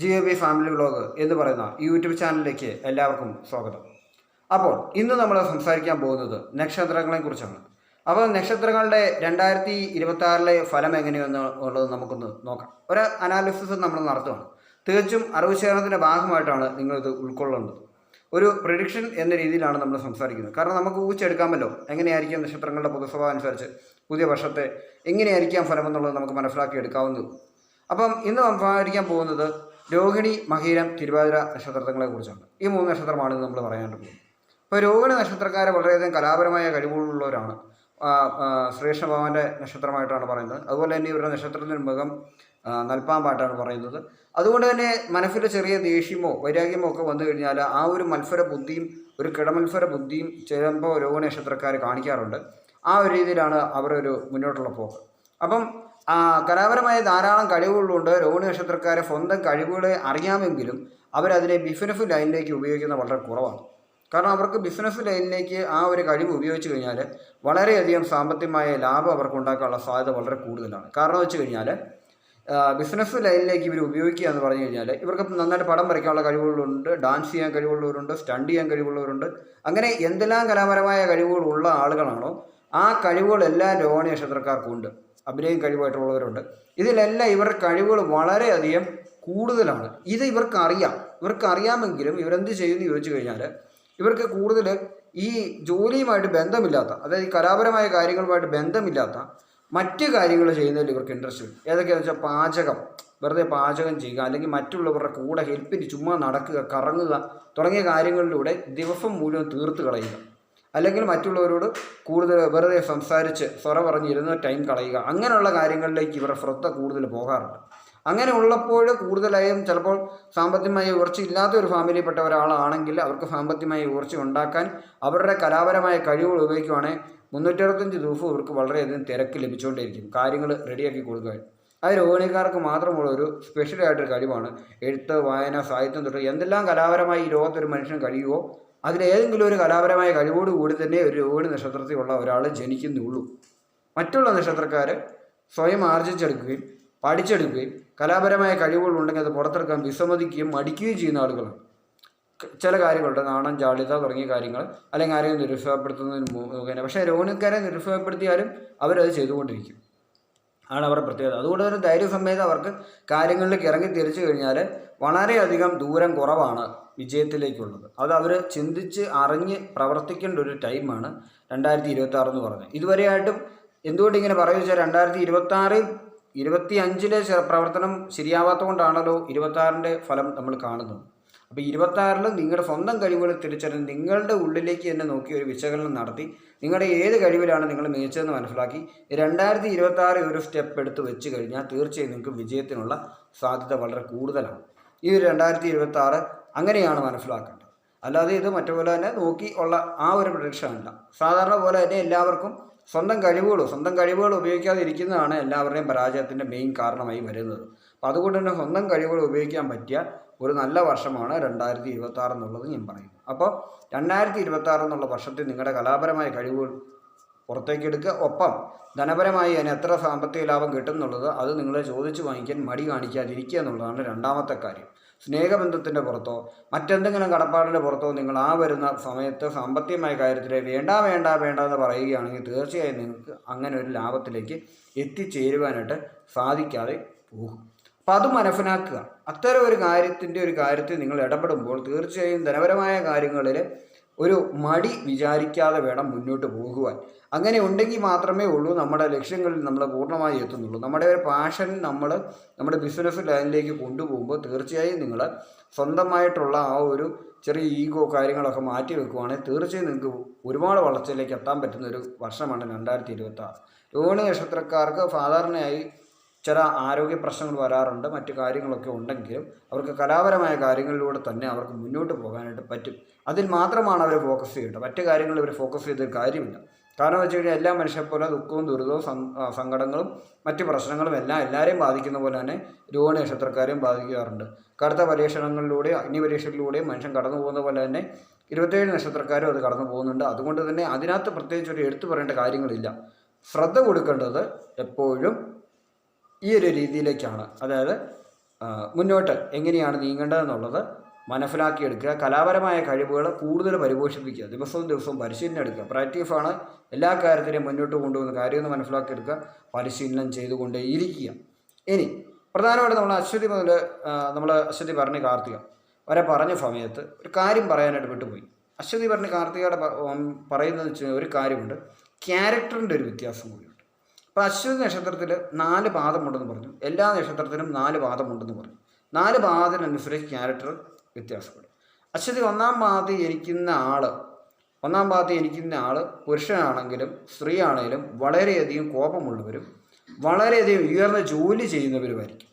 G O B family vlog എന്ന് പറയുന്ന YouTube ചാനലിലേക്ക് എല്ലാവർക്കും സ്വാഗതം. അപ്പോൾ ഇന്ന് നമ്മൾ സംസാരിക്കാൻ പോകുന്നത് നക്ഷത്രങ്ങളെ കുറിച്ചാണ്. അപ്പോൾ നക്ഷത്രങ്ങളുടെ രണ്ടായിരത്തി ഇരുപത്തി ഫലം എങ്ങനെയെന്ന് ഉള്ളത് നമുക്കൊന്ന് നോക്കാം. ഒരു അനാലിസിസ് നമ്മൾ നടത്തുകയാണ് തികച്ചും അറിവ് ശേഖരണത്തിന്റെ ഭാഗമായിട്ടാണ് നിങ്ങളിത് ഉൾക്കൊള്ളേണ്ടത് ഒരു പ്രിഡിക്ഷൻ എന്ന രീതിയിലാണ് നമ്മൾ സംസാരിക്കുന്നത്. കാരണം നമുക്ക് ഊച്ചെടുക്കാമല്ലോ എങ്ങനെയായിരിക്കും നക്ഷത്രങ്ങളുടെ പൊതുസ്വഭാവം അനുസരിച്ച് പുതിയ വർഷത്തെ എങ്ങനെയായിരിക്കാം ഫലമെന്നുള്ളത് നമുക്ക് മനസ്സിലാക്കി എടുക്കാവുന്നതും അപ്പം ഇന്ന് സംസാരിക്കാൻ പോകുന്നത് രോഹിണി മഹീരം തിരുവാതിര നക്ഷത്രങ്ങളെ കുറിച്ചുണ്ട് ഈ മൂന്ന് നക്ഷത്രമാണ് നമ്മൾ പോകുന്നത് ഇപ്പോൾ രോഹിണി നക്ഷത്രക്കാരെ വളരെയധികം കലാപരമായ കഴിവുകളുള്ളവരാണ് ശ്രീകൃഷ്ണ ഭഗവാന്റെ നക്ഷത്രമായിട്ടാണ് പറയുന്നത്. അതുപോലെ തന്നെ ഇവരുടെ നക്ഷത്രത്തിന് മുഖം നൽപ്പാമ്പാട്ടാണ് പറയുന്നത്. അതുകൊണ്ട് തന്നെ മനസ്സിൽ ചെറിയ ദേഷ്യമോ വൈരാഗ്യമോ ഒക്കെ വന്നു കഴിഞ്ഞാൽ ആ ഒരു മത്സര ബുദ്ധിയും ഒരു കിടമത്സര ബുദ്ധിയും ചിലപ്പോൾ രോഹിണി നക്ഷത്രക്കാർ കാണിക്കാറുണ്ട്. ആ ഒരു രീതിയിലാണ് അവരൊരു മുന്നോട്ടുള്ള പോക്ക്. അപ്പം കലാപരമായ ധാരാളം കഴിവുകളുണ്ട്. രോഹിണി നക്ഷത്രക്കാരെ സ്വന്തം കഴിവുകളെ അറിയാമെങ്കിലും അവരതിനെ ബിസിനസ് ലൈനിലേക്ക് ഉപയോഗിക്കുന്നത് വളരെ കുറവാണ്. കാരണം അവർക്ക് ബിസിനസ് ലൈനിലേക്ക് ആ ഒരു കഴിവ് ഉപയോഗിച്ച് കഴിഞ്ഞാൽ വളരെയധികം സാമ്പത്തികമായ ലാഭം അവർക്ക് ഉണ്ടാക്കാനുള്ള സാധ്യത വളരെ കൂടുതലാണ്. കാരണം വെച്ച് കഴിഞ്ഞാൽ ബിസിനസ് ലൈനിലേക്ക് ഇവർ ഉപയോഗിക്കുക എന്ന് പറഞ്ഞു കഴിഞ്ഞാൽ ഇവർക്ക് നന്നായിട്ട് പടം വരയ്ക്കാനുള്ള കഴിവുകളുണ്ട് ഡാൻസ് ചെയ്യാൻ കഴിവുള്ളവരുണ്ട് സ്റ്റണ്ട് ചെയ്യാൻ കഴിവുള്ളവരുണ്ട്. അങ്ങനെ എന്തെല്ലാം കലാപരമായ കഴിവുകളുള്ള ആളുകളാണോ ആ കഴിവുകളെല്ലാം രോഹിണി നക്ഷത്രക്കാർക്കുണ്ട്. അഭിനയം കഴിവായിട്ടുള്ളവരുണ്ട് ഇതിലെല്ലാം ഇവരുടെ കഴിവുകൾ വളരെയധികം കൂടുതലാണ്. ഇത് ഇവർക്ക് അറിയാം ഇവർക്ക് അറിയാമെങ്കിലും ഇവരെന്ത് ചെയ്യുമെന്ന് ചോദിച്ചു കഴിഞ്ഞാൽ ഇവർക്ക് കൂടുതൽ ഈ ജോലിയുമായിട്ട് ബന്ധമില്ലാത്ത അതായത് ഈ കലാപരമായ കാര്യങ്ങളുമായിട്ട് ബന്ധമില്ലാത്ത മറ്റ് കാര്യങ്ങൾ ചെയ്യുന്നതിൽ ഇവർക്ക് ഇൻട്രസ്റ്റ് ഉണ്ട്. ഏതൊക്കെയാണെന്ന് വെച്ചാൽ പാചകം. വെറുതെ പാചകം ചെയ്യുക അല്ലെങ്കിൽ മറ്റുള്ളവരുടെ കൂടെ ഹെൽപ്പിന് ചുമ്മാ നടക്കുക കറങ്ങുക തുടങ്ങിയ കാര്യങ്ങളിലൂടെ ദിവസം മുഴുവൻ തീർത്ത് കളയുക. അല്ലെങ്കിൽ മറ്റുള്ളവരോട് കൂടുതൽ വെറുതെ സംസാരിച്ച് സ്വറ പറഞ്ഞിരുന്ന് ടൈം കളയുക. അങ്ങനെയുള്ള കാര്യങ്ങളിലേക്ക് ഇവരുടെ ശ്രദ്ധ കൂടുതൽ പോകാറുണ്ട്. അങ്ങനെ ഉള്ളപ്പോൾ കൂടുതലായും ചിലപ്പോൾ സാമ്പത്തികമായ ഉയർച്ച ഇല്ലാത്ത ഒരു ഫാമിലിയിൽപ്പെട്ട ഒരാളാണെങ്കിൽ അവർക്ക് സാമ്പത്തികമായ ഉയർച്ച ഉണ്ടാക്കാൻ അവരുടെ കലാപരമായ കഴിവുകൾ ഉപയോഗിക്കുവാണെങ്കിൽ മുന്നൂറ്ററുപത്തഞ്ച് ദിവസവും ഇവർക്ക് വളരെയധികം തിരക്ക് ലഭിച്ചുകൊണ്ടേയിരിക്കും. കാര്യങ്ങൾ റെഡിയാക്കി കൊടുക്കുക. അത് രോഹിണിക്കാർക്ക് മാത്രമുള്ള ഒരു സ്പെഷ്യലായിട്ടൊരു കഴിവാണ്. എഴുത്ത് വായന സാഹിത്യം തൊട്ട് എന്തെല്ലാം കലാപരമായി ഈ ലോകത്തൊരു മനുഷ്യന് കഴിയുമോ അതിലേതെങ്കിലും ഒരു കലാപരമായ കഴിവോട് കൂടി തന്നെ ഒരു രോഹിണി നക്ഷത്രത്തിലുള്ള ഒരാൾ ജനിക്കുന്നുള്ളൂ. മറ്റുള്ള നക്ഷത്രക്കാർ സ്വയം ആർജിച്ചെടുക്കുകയും പഠിച്ചെടുക്കുകയും കലാപരമായ കഴിവുകളുണ്ടെങ്കിൽ അത് പുറത്തെടുക്കാൻ വിസമ്മതിക്കുകയും മടിക്കുകയും ചെയ്യുന്ന ആളുകളാണ്. ചില കാര്യങ്ങളുണ്ട്. നാണം ജാളിത തുടങ്ങിയ കാര്യങ്ങൾ. അല്ലെങ്കിൽ ആരെയും നിരുത്സാഹപ്പെടുത്തുന്നതിന് മുഖേന പക്ഷേ രോഹിണിക്കാരെ നിരുത്സാഹപ്പെടുത്തിയാലും അവരത് ചെയ്തുകൊണ്ടിരിക്കും. ആണ് അവരുടെ പ്രത്യേകത. അതുകൊണ്ട് തന്നെ ധൈര്യസമേതം അവർക്ക് കാര്യങ്ങളിലേക്ക് ഇറങ്ങി തിരിച്ചു കഴിഞ്ഞാൽ വളരെയധികം ദൂരം കുറവാണ് വിജയത്തിലേക്കുള്ളത്. അത് അവർ ചിന്തിച്ച് അറിഞ്ഞ് പ്രവർത്തിക്കേണ്ട ഒരു ടൈമാണ് രണ്ടായിരത്തി ഇരുപത്തി ആറ് എന്ന് പറഞ്ഞത്. ഇതുവരെയായിട്ടും എന്തുകൊണ്ട് ഇങ്ങനെ പറയുക വെച്ചാൽ രണ്ടായിരത്തി ഇരുപത്തി ആറിൽ ഇരുപത്തി അഞ്ചിലെ പ്രവർത്തനം ശരിയാവാത്തതുകൊണ്ടാണല്ലോ ഇരുപത്തി ആറിന്റെ ഫലം നമ്മൾ കാണുന്നത്. അപ്പോൾ ഇരുപത്തി ആറിൽ നിങ്ങളുടെ സ്വന്തം കഴിവുകൾ തിരിച്ചറിഞ്ഞ് നിങ്ങളുടെ ഉള്ളിലേക്ക് തന്നെ നോക്കി ഒരു വിശകലനം നടത്തി നിങ്ങളുടെ ഏത് കഴിവിലാണ് നിങ്ങൾ മികച്ചതെന്ന് മനസ്സിലാക്കി രണ്ടായിരത്തി ഇരുപത്തി ഒരു സ്റ്റെപ്പ് എടുത്ത് വെച്ച് കഴിഞ്ഞാൽ തീർച്ചയായും നിങ്ങൾക്ക് വിജയത്തിനുള്ള സാധ്യത വളരെ കൂടുതലാണ്. ഈ ഒരു രണ്ടായിരത്തി ഇരുപത്തി ആറ് അങ്ങനെയാണ് മനസ്സിലാക്കേണ്ടത്. അല്ലാതെ ഇത് മറ്റുപോലെ തന്നെ നോക്കി ഉള്ള ആ ഒരു പ്രതീക്ഷ അല്ല. സാധാരണ പോലെ തന്നെ എല്ലാവർക്കും സ്വന്തം കഴിവുകൾ സ്വന്തം കഴിവുകൾ ഉപയോഗിക്കാതെ ഇരിക്കുന്നതാണ് എല്ലാവരുടെയും പരാജയത്തിന്റെ മെയിൻ കാരണമായി വരുന്നത്. അപ്പോൾ അതുകൊണ്ട് തന്നെ സ്വന്തം കഴിവുകൾ ഉപയോഗിക്കാൻ പറ്റിയ ഒരു നല്ല വർഷമാണ് രണ്ടായിരത്തി ഇരുപത്തി ആറ് എന്നുള്ളത് ഞാൻ പറയുന്നു അപ്പോൾ രണ്ടായിരത്തി ഇരുപത്തി ആറ് എന്നുള്ള വർഷത്തിൽ നിങ്ങളുടെ കലാപരമായ കഴിവുകൾ പുറത്തേക്കെടുക്കുക ഒപ്പം ധനപരമായി അതിന് എത്ര സാമ്പത്തിക ലാഭം കിട്ടും എന്നുള്ളത് അത് നിങ്ങളെ ചോദിച്ചു വാങ്ങിക്കാൻ മടി കാണിക്കാതിരിക്കുക എന്നുള്ളതാണ് രണ്ടാമത്തെ കാര്യം. സ്നേഹബന്ധത്തിന്റെ പുറത്തോ മറ്റെന്തെങ്കിലും കടപ്പാടിന്റെ പുറത്തോ നിങ്ങൾ ആ വരുന്ന സമയത്ത് സാമ്പത്തികമായ കാര്യത്തിൽ വേണ്ട വേണ്ട വേണ്ട എന്ന് പറയുകയാണെങ്കിൽ തീർച്ചയായും നിങ്ങൾക്ക് അങ്ങനെ ഒരു ലാഭത്തിലേക്ക് എത്തിച്ചേരുവാനായിട്ട് സാധിക്കാതെ പോകും. അപ്പം അത് മനസ്സിലാക്കുക. അത്തരം ഒരു കാര്യത്തിന്റെ ഒരു കാര്യത്തിൽ നിങ്ങൾ ഇടപെടുമ്പോൾ തീർച്ചയായും ധനപരമായ കാര്യങ്ങളിൽ ഒരു മടി വിചാരിക്കാതെ വേണം മുന്നോട്ട് പോകുവാൻ. അങ്ങനെ ഉണ്ടെങ്കിൽ മാത്രമേ ഉള്ളൂ നമ്മുടെ ലക്ഷ്യങ്ങളിൽ നമ്മൾ പൂർണമായി എത്തുന്നുള്ളൂ. നമ്മുടെ ഒരു പാഷൻ നമ്മൾ നമ്മുടെ ബിസിനസ് ലൈനിലേക്ക് കൊണ്ടുപോകുമ്പോൾ തീർച്ചയായും നിങ്ങൾ സ്വന്തമായിട്ടുള്ള ആ ഒരു ചെറിയ ഈഗോ കാര്യങ്ങളൊക്കെ മാറ്റി വെക്കുവാണെങ്കിൽ തീർച്ചയായും നിങ്ങൾക്ക് ഒരുപാട് വളർച്ചയിലേക്ക് എത്താൻ പറ്റുന്ന ഒരു വർഷമാണ് രണ്ടായിരത്തി ഇരുപത്തി ആറ് രോഹിണി നക്ഷത്രക്കാർക്ക് സാധാരണയായി ചില ആരോഗ്യ പ്രശ്നങ്ങൾ വരാറുണ്ട് മറ്റു കാര്യങ്ങളൊക്കെ ഉണ്ടെങ്കിലും അവർക്ക് കലാപരമായ കാര്യങ്ങളിലൂടെ തന്നെ അവർക്ക് മുന്നോട്ട് പോകാനായിട്ട് പറ്റും. അതിൽ മാത്രമാണ് അവർ ഫോക്കസ് ചെയ്യേണ്ടത് മറ്റു കാര്യങ്ങളിൽ ഇവർ ഫോക്കസ് ചെയ്ത കാര്യമില്ല. കാരണം വെച്ച് കഴിഞ്ഞാൽ എല്ലാ മനുഷ്യരെ പോലെ ദുഃഖവും ദുരിതവും സങ്കടങ്ങളും മറ്റ് പ്രശ്നങ്ങളും എല്ലാം എല്ലാവരെയും ബാധിക്കുന്ന പോലെ തന്നെ രോഗ നക്ഷത്രക്കാരെയും ബാധിക്കാറുണ്ട്. കടുത്ത പരീക്ഷണങ്ങളിലൂടെയും അഗ്നിപരീക്ഷയിലൂടെയും മനുഷ്യൻ കടന്നു പോകുന്ന പോലെ തന്നെ ഇരുപത്തേഴ് നക്ഷത്രക്കാരും അത് കടന്നു പോകുന്നുണ്ട്. അതുകൊണ്ട് തന്നെ അതിനകത്ത് പ്രത്യേകിച്ച് ഒരു എടുത്തു പറയേണ്ട കാര്യങ്ങളില്ല. ശ്രദ്ധ കൊടുക്കേണ്ടത് എപ്പോഴും ഈ ഒരു രീതിയിലേക്കാണ്. അതായത് മുന്നോട്ട് എങ്ങനെയാണ് നീങ്ങേണ്ടതെന്നുള്ളത് മനസ്സിലാക്കിയെടുക്കുക. കലാപരമായ കഴിവുകൾ കൂടുതൽ പരിപോഷിപ്പിക്കുക. ദിവസവും ദിവസവും പരിശീലനം എടുക്കുക. പ്രാക്ടീസാണ് എല്ലാ കാര്യത്തിനെയും മുന്നോട്ട് കൊണ്ടുപോകുന്ന കാര്യമെന്ന് മനസ്സിലാക്കിയെടുക്കുക. പരിശീലനം ചെയ്തുകൊണ്ടേ ഇരിക്കുക ഇനി പ്രധാനമായിട്ട് നമ്മൾ അശ്വതി മുതൽ നമ്മൾ അശ്വതി പറഞ്ഞ് കാർത്തിക വരെ പറഞ്ഞ സമയത്ത് ഒരു കാര്യം പറയാനായിട്ട് വിട്ടുപോയി അശ്വതി പറഞ്ഞ് കാർത്തികയുടെ പറയുന്നതെന്ന് വെച്ച് ഒരു കാര്യമുണ്ട്. ക്യാരക്ടറിന്റെ ഒരു വ്യത്യാസം കൂടിയുണ്ട്. അപ്പോൾ അശ്വതി നക്ഷത്രത്തിൽ നാല് പാദമുണ്ടെന്ന് പറഞ്ഞു. എല്ലാ നക്ഷത്രത്തിനും നാല് പാദമുണ്ടെന്ന് പറഞ്ഞു. നാല് പാദത്തിനനുസരിച്ച് ക്യാരക്ടർ വ്യത്യാസപ്പെടും. അശ്വതി ഒന്നാം പാദത്തിൽ ജനിക്കുന്ന ആൾ ഒന്നാം പാദത്തിൽ ജനിക്കുന്ന ആൾ പുരുഷനാണെങ്കിലും സ്ത്രീ ആണെങ്കിലും വളരെയധികം കോപമുള്ളവരും വളരെയധികം ഉയർന്ന ജോലി ചെയ്യുന്നവരുമായിരിക്കും.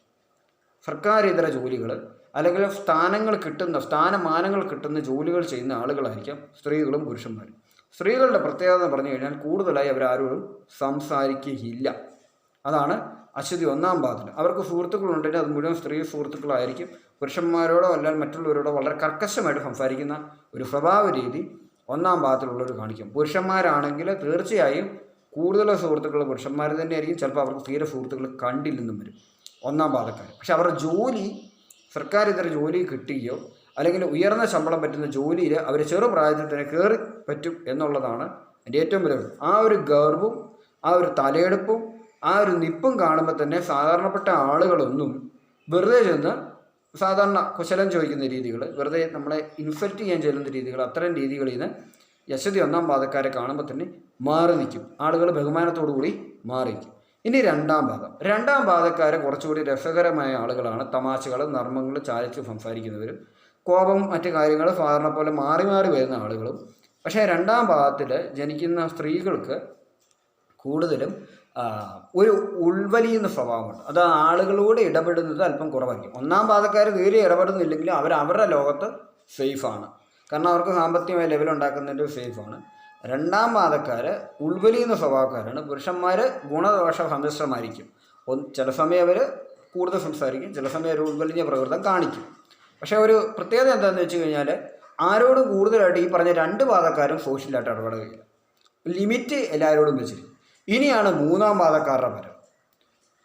സർക്കാർ ഇതര ജോലികൾ അല്ലെങ്കിൽ സ്ഥാനങ്ങൾ കിട്ടുന്ന സ്ഥാനമാനങ്ങൾ കിട്ടുന്ന ജോലികൾ ചെയ്യുന്ന ആളുകളായിരിക്കാം സ്ത്രീകളും പുരുഷന്മാരും. സ്ത്രീകളുടെ പ്രത്യേകത എന്ന് പറഞ്ഞു കഴിഞ്ഞാൽ കൂടുതലായി അവരാരോടും സംസാരിക്കുകയില്ല. അതാണ് അശ്വതി ഒന്നാം പാദത്തിൽ. അവർക്ക് സുഹൃത്തുക്കളുണ്ടെങ്കിൽ അത് മുഴുവൻ സ്ത്രീ സുഹൃത്തുക്കളായിരിക്കും. പുരുഷന്മാരോടോ അല്ലെങ്കിൽ മറ്റുള്ളവരോടോ വളരെ കർക്കശമായിട്ട് സംസാരിക്കുന്ന ഒരു സ്വഭാവ രീതി ഒന്നാം പാദത്തിലുള്ളവർ കാണിക്കും. പുരുഷന്മാരാണെങ്കിൽ തീർച്ചയായും കൂടുതൽ സുഹൃത്തുക്കൾ പുരുഷന്മാർ തന്നെയായിരിക്കും. ചിലപ്പോൾ അവർക്ക് തീരെ സുഹൃത്തുക്കൾ കണ്ടില്ലെന്നും വരും. ഒന്നാം പാദക്കാർ. പക്ഷെ അവരുടെ ജോലി സർക്കാർ ഇതര ജോലി കിട്ടുകയോ അല്ലെങ്കിൽ ഉയർന്ന ശമ്പളം പറ്റുന്ന ജോലിയിൽ അവർ ചെറുപ്രായത്തിൽ തന്നെ കയറി പറ്റും എന്നുള്ളതാണ് എന്റെ ഏറ്റവും വലിയ ആ ഒരു ഗർവും ആ ഒരു തലയെടുപ്പും ആ ഒരു നിപ്പും കാണുമ്പോൾ തന്നെ സാധാരണപ്പെട്ട ആളുകളൊന്നും വെറുതെ ചെന്ന് സാധാരണ കുശലം ചോദിക്കുന്ന രീതികൾ വെറുതെ നമ്മളെ ഇൻഫെക്റ്റ് ചെയ്യാൻ ചെല്ലുന്ന രീതികൾ അത്തരം രീതികളിൽ നിന്ന് യശതി ഒന്നാം പാദക്കാരെ കാണുമ്പോൾ തന്നെ മാറി നിൽക്കും. ആളുകൾ ബഹുമാനത്തോടു കൂടി മാറി നിൽക്കും. ഇനി രണ്ടാം പാദം രണ്ടാം പാദക്കാരെ കുറച്ചുകൂടി രസകരമായ ആളുകളാണ്. തമാശകൾ നർമ്മങ്ങൾ ചാലിച്ച് സംസാരിക്കുന്നവരും. കോപം മറ്റു കാര്യങ്ങൾ ഫാദറിനെ പോലെ മാറി മാറി വരുന്ന ആളുകളും. പക്ഷേ രണ്ടാം ഭാഗത്തിൽ ജനിക്കുന്ന സ്ത്രീകൾക്ക് കൂടുതലും ഒരു ഉൾവലിയുന്ന സ്വഭാവമുണ്ട്. അത് ആളുകളോട് ഇടപെടുന്നത് അല്പം കുറവായിരിക്കും. ഒന്നാം പാദക്കാർ തീരെ ഇടപെടുന്നില്ലെങ്കിലും അവർ അവരുടെ ലോകത്ത് സേഫാണ് കാരണം അവർക്ക് സാമ്പത്തികമായ ലെവൽ ഉണ്ടാക്കുന്നതിന്റെ സേഫാണ് രണ്ടാം പാദക്കാർ ഉൾവലിയുന്ന സ്വഭാവക്കാരാണ്. പുരുഷന്മാർ ഗുണദോഷ സന്ദർശമായിരിക്കും ചില സമയം അവർ കൂടുതൽ സംസാരിക്കും ചില സമയം ഒരു ഉൾവലിഞ്ഞ പ്രകൃതം കാണിക്കും. പക്ഷേ ഒരു പ്രത്യേകത എന്താണെന്ന് വെച്ച് കഴിഞ്ഞാൽ ആരോടും കൂടുതലായിട്ട് ഈ പറഞ്ഞ രണ്ട് പാതക്കാരും സോഷ്യലായിട്ട് ഇടപെടുകയില്ല. ലിമിറ്റ് എല്ലാവരോടും വെച്ചിരിക്കും ഇനിയാണ് മൂന്നാം പാതക്കാരുടെ വരം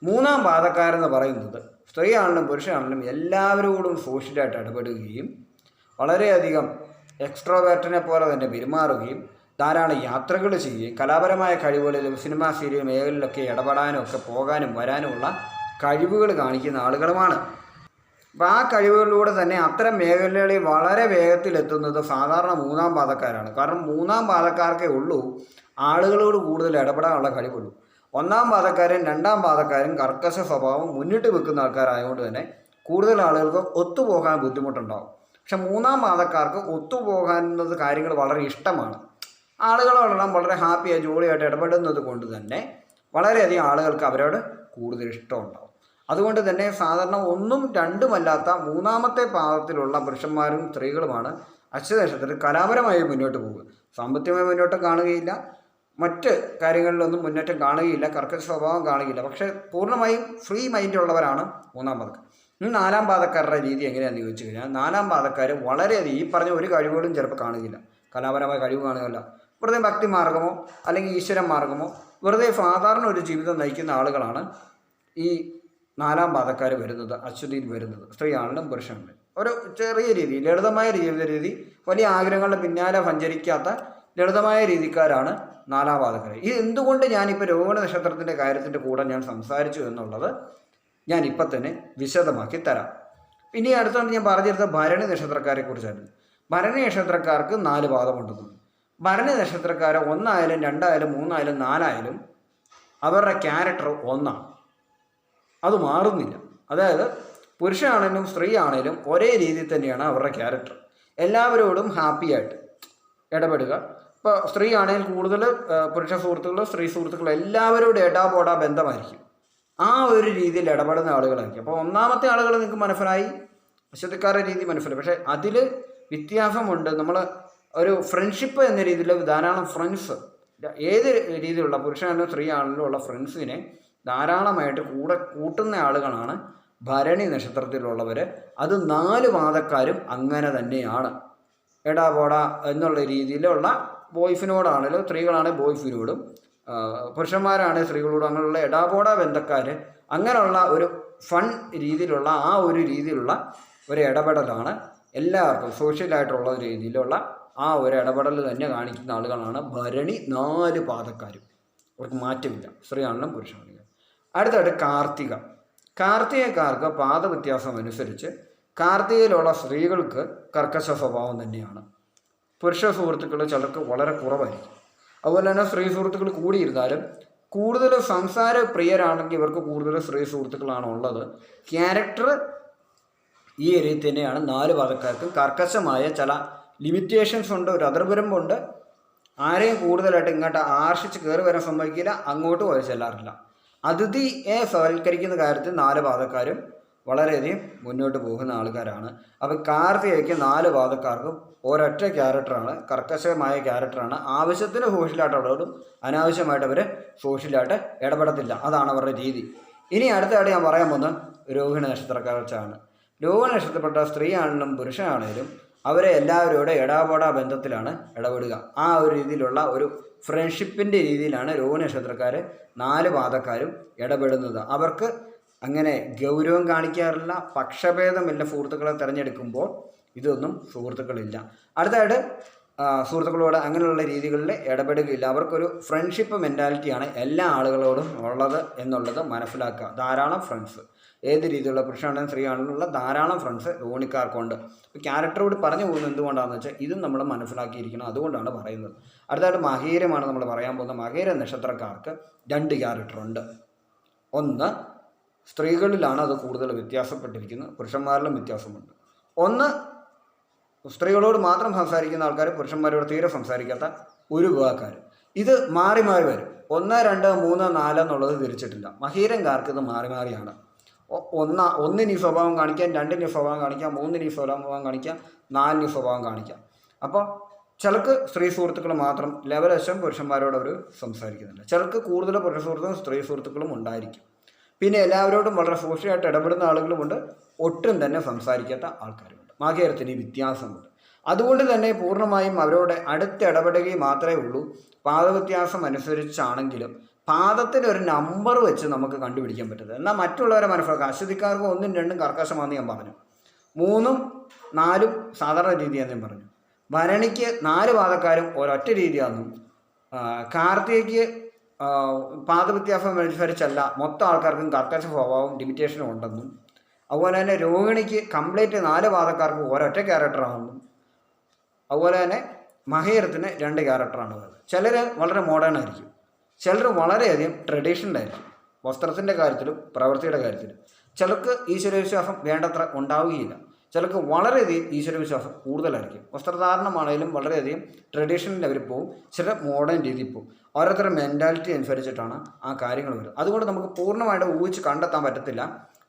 മൂന്നാം പാതക്കാരെന്ന് പറയുന്നത് സ്ത്രീ ആണെങ്കിലും പുരുഷനാണെങ്കിലും എല്ലാവരോടും സോഷ്യലായിട്ട് ഇടപെടുകയും വളരെയധികം എക്സ്ട്രോവേർട്ടിനെ പോലെ തന്നെ പെരുമാറുകയും ധാരാളം യാത്രകൾ ചെയ്യുകയും കലാപരമായ കഴിവുകളിലും സിനിമ സീരിയൽ മേഖലയിലൊക്കെ ഇടപെടാനും ഒക്കെ പോകാനും വരാനുമുള്ള കഴിവുകൾ കാണിക്കുന്ന ആളുകളുമാണ് അപ്പോൾ ആ കഴിവുകളിലൂടെ തന്നെ അത്തരം മേഖലകളിൽ വളരെ വേഗത്തിലെത്തുന്നത് സാധാരണ മൂന്നാം പാതക്കാരാണ് കാരണം മൂന്നാം പാതക്കാർക്കേ ഉള്ളൂ ആളുകളോട് കൂടുതൽ ഇടപെടാനുള്ള കഴിവുള്ളൂ. ഒന്നാം പാതക്കാരൻ രണ്ടാം പാതക്കാരൻ കർക്കശ സ്വഭാവം മുന്നിട്ട് വെക്കുന്ന ആൾക്കാരായതുകൊണ്ട് തന്നെ കൂടുതൽ ആളുകൾക്ക് ഒത്തുപോകാൻ ബുദ്ധിമുട്ടുണ്ടാകും പക്ഷെ മൂന്നാം പാതക്കാർക്ക് ഒത്തുപോകാനുള്ളത് കാര്യങ്ങൾ വളരെ ഇഷ്ടമാണ്. ആളുകളോടെല്ലാം വളരെ ഹാപ്പിയായി ജോളിയായിട്ട് ഇടപെടുന്നത് കൊണ്ട് തന്നെ വളരെയധികം ആളുകൾക്ക് അവരോട് കൂടുതൽ ഇഷ്ടമുണ്ടാവും അതുകൊണ്ട് തന്നെ സാധാരണ ഒന്നും രണ്ടുമല്ലാത്ത മൂന്നാമത്തെ പാദത്തിലുള്ള പുരുഷന്മാരും സ്ത്രീകളുമാണ് അശ്വനക്ഷത്രത്തിൽ കലാപരമായി മുന്നോട്ട് പോകുക. സാമ്പത്തികമായി മുന്നോട്ട് കാണുകയില്ല. മറ്റ് കാര്യങ്ങളിലൊന്നും മുന്നേറ്റം കാണുകയില്ല. കർക്കശ സ്വഭാവം കാണുകയില്ല. പക്ഷേ പൂർണമായും ഫ്രീ മൈൻഡുള്ളവരാണ് മൂന്നാം പാദക്കാർ. ഇനി നാലാം പാദക്കാരുടെ രീതി എങ്ങനെയാണെന്ന് ചോദിച്ചു കഴിഞ്ഞാൽ നാലാം പാദക്കാർ വളരെയധികം ഈ പറഞ്ഞ ഒരു കഴിവുകളും ചിലപ്പോൾ കാണുകയില്ല. കലാപരമായ കഴിവ് കാണുകയില്ല. വെറുതെ ഭക്തി മാർഗമോ അല്ലെങ്കിൽ ഈശ്വര മാർഗമോ വെറുതെ സാധാരണ ഒരു ജീവിതം നയിക്കുന്ന ആളുകളാണ് ഈ നാലാം പാദക്കാർ വരുന്നത് അശ്വതിയിൽ വരുന്നത് സ്ത്രീയാണെങ്കിലും പുരുഷനുണ്ട് ഒരു ചെറിയ രീതി ലളിതമായ ജീവിത രീതി വലിയ ആഗ്രഹങ്ങളുടെ പിന്നാലെ സഞ്ചരിക്കാത്ത ലളിതമായ രീതിക്കാരാണ് നാലാം പാദക്കാർ ഇത് എന്തുകൊണ്ട് ഞാനിപ്പോൾ രോഹിണ നക്ഷത്രത്തിന്റെ കാര്യത്തിന്റെ കൂടെ ഞാൻ സംസാരിച്ചു എന്നുള്ളത് ഞാൻ ഇപ്പം തന്നെ വിശദമാക്കി തരാം. ഇനി അടുത്തോണ്ട് ഞാൻ പറഞ്ഞിരുന്ന ഭരണി നക്ഷത്രക്കാരെ കുറിച്ചായിരുന്നു ഭരണി നക്ഷത്രക്കാർക്ക് നാല് പാദമുണ്ടെന്ന്. ഭരണി നക്ഷത്രക്കാരെ ഒന്നായാലും രണ്ടായാലും മൂന്നായാലും നാലായാലും അവരുടെ ക്യാരക്ടർ ഒന്നാണ്. അത് മാറുന്നില്ല. അതായത് പുരുഷനാണേലും സ്ത്രീ ആണേലും ഒരേ രീതിയിൽ തന്നെയാണ് അവരുടെ ക്യാരക്ടർ എല്ലാവരോടും ഹാപ്പി ആയിട്ട് ഇടപെടുക. ഇപ്പോൾ സ്ത്രീ ആണെങ്കിൽ കൂടുതൽ പുരുഷ സുഹൃത്തുക്കൾ സ്ത്രീ സുഹൃത്തുക്കൾ എല്ലാവരോടും എടാപോടാ ബന്ധമായിരിക്കും. ആ ഒരു രീതിയിൽ ഇടപെടുന്ന ആളുകളായിരിക്കും. അപ്പോൾ ഒന്നാമത്തെ ആളുകൾ നിങ്ങൾക്ക് മനസ്സിലായി? അശ്വതിക്കാരുടെ രീതി മനസ്സിലായി. പക്ഷേ അതിൽ വ്യത്യാസമുണ്ട്. നമ്മൾ ഒരു ഫ്രണ്ട്ഷിപ്പ് എന്ന രീതിയിൽ ധാരാളം ഫ്രണ്ട്സ് ഏത് രീതിയിലുള്ള പുരുഷനാണെങ്കിലും സ്ത്രീ ആണെങ്കിലും ഉള്ള ഫ്രണ്ട്സിനെ ധാരാളമായിട്ട് കൂടെ കൂട്ടുന്ന ആളുകളാണ് ഭരണി നക്ഷത്രത്തിലുള്ളവർ അത് നാല് പാദക്കാരും അങ്ങനെ തന്നെയാണ്. എടാ പോടാ എന്നുള്ള രീതിയിലുള്ള ബോയ്ഫിനോടാണെങ്കിലും സ്ത്രീകളാണെങ്കിൽ ബോയ്ഫിനോടും പുരുഷന്മാരാണെ സ്ത്രീകളോട് അങ്ങനെയുള്ള എടാപോട ബന്ധക്കാർ അങ്ങനെയുള്ള ഒരു ഫൺ രീതിയിലുള്ള ആ ഒരു രീതിയിലുള്ള ഒരു ഇടപെടലാണ് എല്ലാവർക്കും സോഷ്യലായിട്ടുള്ള രീതിയിലുള്ള ആ ഒരു ഇടപെടൽ തന്നെ കാണിക്കുന്ന ആളുകളാണ് ഭരണി നാല് പാതക്കാരും. അവർക്ക് മാറ്റമില്ല. സ്ത്രീയാണെങ്കിലും പുരുഷനാണെങ്കിലും അടുത്തായിട്ട് കാർത്തിക. കാർത്തികക്കാർക്ക് പാദവ്യത്യാസം അനുസരിച്ച് കാർത്തികയിലുള്ള സ്ത്രീകൾക്ക് കർക്കശ സ്വഭാവം തന്നെയാണ്. പുരുഷ സുഹൃത്തുക്കൾ ചിലർക്ക് വളരെ കുറവായിരിക്കും. അതുപോലെ തന്നെ സ്ത്രീ സുഹൃത്തുക്കൾ കൂടിയിരുന്നാലും കൂടുതൽ സംസാര പ്രിയരാണെങ്കിൽ ഇവർക്ക് കൂടുതൽ സ്ത്രീ സുഹൃത്തുക്കളാണ് ഉള്ളത്. ക്യാരക്ടർ ഈ ഏരിയയിൽ തന്നെയാണ്. നാല് പാതക്കാർക്കും കർക്കശമായ ചില ലിമിറ്റേഷൻസ് ഉണ്ട് ഒരു അതിർപുരമ്പുണ്ട് ആരെയും കൂടുതലായിട്ട് ഇങ്ങോട്ട് ആർഷിച്ച് കയറി വരാൻ സമ്മതിക്കില്ല അങ്ങോട്ട് പോയി ചെല്ലാറില്ല. അതിഥിയെ സവൽക്കരിക്കുന്ന കാര്യത്തിൽ നാല് പാതക്കാരും വളരെയധികം മുന്നോട്ട് പോകുന്ന ആൾക്കാരാണ്. അപ്പോൾ കാർത്തികയ്ക്ക് നാല് പാതക്കാർക്കും ഒരൊറ്റ ക്യാരക്ടറാണ് കർക്കശമായ ക്യാരക്ടറാണ്. ആവശ്യത്തിന് സോഷ്യലായിട്ട് ഇടപെടും അനാവശ്യമായിട്ട് അവർ സോഷ്യലായിട്ട് ഇടപെടത്തില്ല. അതാണ് അവരുടെ രീതി. ഇനി അടുത്തതായിട്ട് ഞാൻ പറയാൻ പോകുന്നത് രോഹിണി നക്ഷത്രക്കാഴ്ചയാണ് രോഹിണി നക്ഷത്രപ്പെട്ട സ്ത്രീയാണെങ്കിലും പുരുഷനാണെങ്കിലും അവരെ എല്ലാവരോടും ഇടാപോടാ ബന്ധത്തിലാണ് ഇടപെടുക. ആ ഒരു രീതിയിലുള്ള ഒരു ഫ്രണ്ട്ഷിപ്പിന്റെ രീതിയിലാണ് രോഹിണി നക്ഷത്രക്കാർ നാല് പാതക്കാരും ഇടപെടുന്നത്. അവർക്ക് അങ്ങനെ ഗൗരവം കാണിക്കാറില്ല പക്ഷഭേദമില്ല സുഹൃത്തുക്കളെ തിരഞ്ഞെടുക്കുമ്പോൾ. ഇതൊന്നും സുഹൃത്തുക്കളില്ല. അടുത്തായിട്ട് സുഹൃത്തുക്കളോട് അങ്ങനെയുള്ള രീതികളിൽ ഇടപെടുകയില്ല. അവർക്കൊരു ഫ്രണ്ട്ഷിപ്പ് മെന്റാലിറ്റിയാണ് എല്ലാ ആളുകളോടും ഉള്ളത് എന്നുള്ളത് മനസ്സിലാക്കുക. ധാരാളം ഫ്രണ്ട്സ് ഏത് രീതിയിലുള്ള പുരുഷനാണെങ്കിലും സ്ത്രീയാണെന്നുള്ള ധാരാളം ഫ്രണ്ട്സ് ധോണിക്കാർക്കുണ്ട്. ഇപ്പോൾ ക്യാരക്ടറോട് പറഞ്ഞു പോകുന്നത് എന്തുകൊണ്ടാണെന്ന് വെച്ചാൽ ഇതും നമ്മൾ മനസ്സിലാക്കിയിരിക്കണം അതുകൊണ്ടാണ് പറയുന്നത്. അടുത്തായിട്ട് മഹീരമാണ് നമ്മൾ പറയാൻ പോകുന്നത്. മഹീര നക്ഷത്രക്കാർക്ക് രണ്ട് ക്യാരക്ടറുണ്ട് ഒന്ന് സ്ത്രീകളിലാണ് അത് കൂടുതൽ വ്യത്യാസപ്പെട്ടിരിക്കുന്നത്. പുരുഷന്മാരിലും വ്യത്യാസമുണ്ട്. ഒന്ന് സ്ത്രീകളോട് മാത്രം സംസാരിക്കുന്ന ആൾക്കാർ പുരുഷന്മാരോട് തീരെ സംസാരിക്കാത്ത ഒരു വിഭാഗക്കാർ ഇത് മാറി മാറി വരും. ഒന്ന് രണ്ട് മൂന്ന് നാല് എന്നുള്ളത് തിരിച്ചിട്ടില്ല. മഹീരൻകാർക്ക് ഇത് മാറി മാറിയാണ്. ഒന്ന ഒന്നിന് സ്വഭാവം കാണിക്കാം രണ്ടിന് സ്വഭാവം കാണിക്കാം മൂന്നിന് സ്വഭാവം കാണിക്കാം നാലിന് സ്വഭാവം കാണിക്കാം. അപ്പോൾ ചിലക്ക് സ്ത്രീ സുഹൃത്തുക്കൾ മാത്രം ലെവലശം പുരുഷന്മാരോട് അവർ സംസാരിക്കുന്നില്ല ചിലർക്ക് കൂടുതൽ പുരുഷ സുഹൃത്തുക്കളും സ്ത്രീ സുഹൃത്തുക്കളും ഉണ്ടായിരിക്കും. പിന്നെ എല്ലാവരോടും വളരെ സോഷ്യലായിട്ട് ഇടപെടുന്ന ആളുകളുമുണ്ട്. ഒട്ടും തന്നെ സംസാരിക്കാത്ത ആൾക്കാരുമുണ്ട്. മാകേരത്തിന് വ്യത്യാസമുണ്ട്. അതുകൊണ്ട് തന്നെ പൂർണമായും അവരോട് അടുത്ത് ഇടപെടുകയും മാത്രമേ ഉള്ളൂ. പാദവ്യത്യാസം അനുസരിച്ചാണെങ്കിലും പാദത്തിന് ഒരു നമ്പർ വെച്ച് നമുക്ക് കണ്ടുപിടിക്കാൻ പറ്റുന്നത് എന്നാൽ മറ്റുള്ളവരെ മനസ്സിലാക്കാം അശ്വതിക്കാർക്ക് ഒന്നും രണ്ടും കർക്കശമാണെന്ന് ഞാൻ പറഞ്ഞു. മൂന്നും നാലും സാധാരണ രീതിയാണെന്ന് ഞാൻ പറഞ്ഞു. ഭരണിക്ക് നാല് പാദക്കാരും ഒരൊറ്റ രീതിയാണെന്നും കാർത്തികയ്ക്ക് പാദവ്യത്യാസം അനുസരിച്ചല്ല മൊത്തം ആൾക്കാർക്കും കർക്കശ സ്വഭാവവും ലിമിറ്റേഷനും ഉണ്ടെന്നും അതുപോലെ തന്നെ രോഹിണിക്ക് കംപ്ലീറ്റ് നാല് പാദക്കാർക്ക് ഒരൊറ്റ ക്യാരക്ടറാണെന്നും അതുപോലെ തന്നെ മഹേരത്തിന് രണ്ട് ക്യാരക്ടറാണ് ചിലർ വളരെ മോഡേൺ ആയിരിക്കും. ചിലർ വളരെയധികം ട്രഡീഷണൽ ആയിരിക്കും വസ്ത്രത്തിന്റെ കാര്യത്തിലും പ്രവൃത്തിയുടെ കാര്യത്തിലും. ചിലർക്ക് ഈശ്വരവിശ്വാസം വേണ്ടത്ര ഉണ്ടാവുകയില്ല. ചിലർക്ക് വളരെയധികം ഈശ്വരവിശ്വാസം കൂടുതലായിരിക്കും. വസ്ത്രധാരണമാണെങ്കിലും വളരെയധികം ട്രഡീഷണലിൽ അവർ പോകും ചില മോഡേൺ രീതിയിൽ പോകും ഓരോരുത്തരുടെ മെന്റാലിറ്റി അനുസരിച്ചിട്ടാണ് ആ കാര്യങ്ങൾ വരുന്നത് അതുകൊണ്ട് നമുക്ക് പൂർണമായിട്ട് ഊഹിച്ച് കണ്ടെത്താൻ പറ്റത്തില്ല.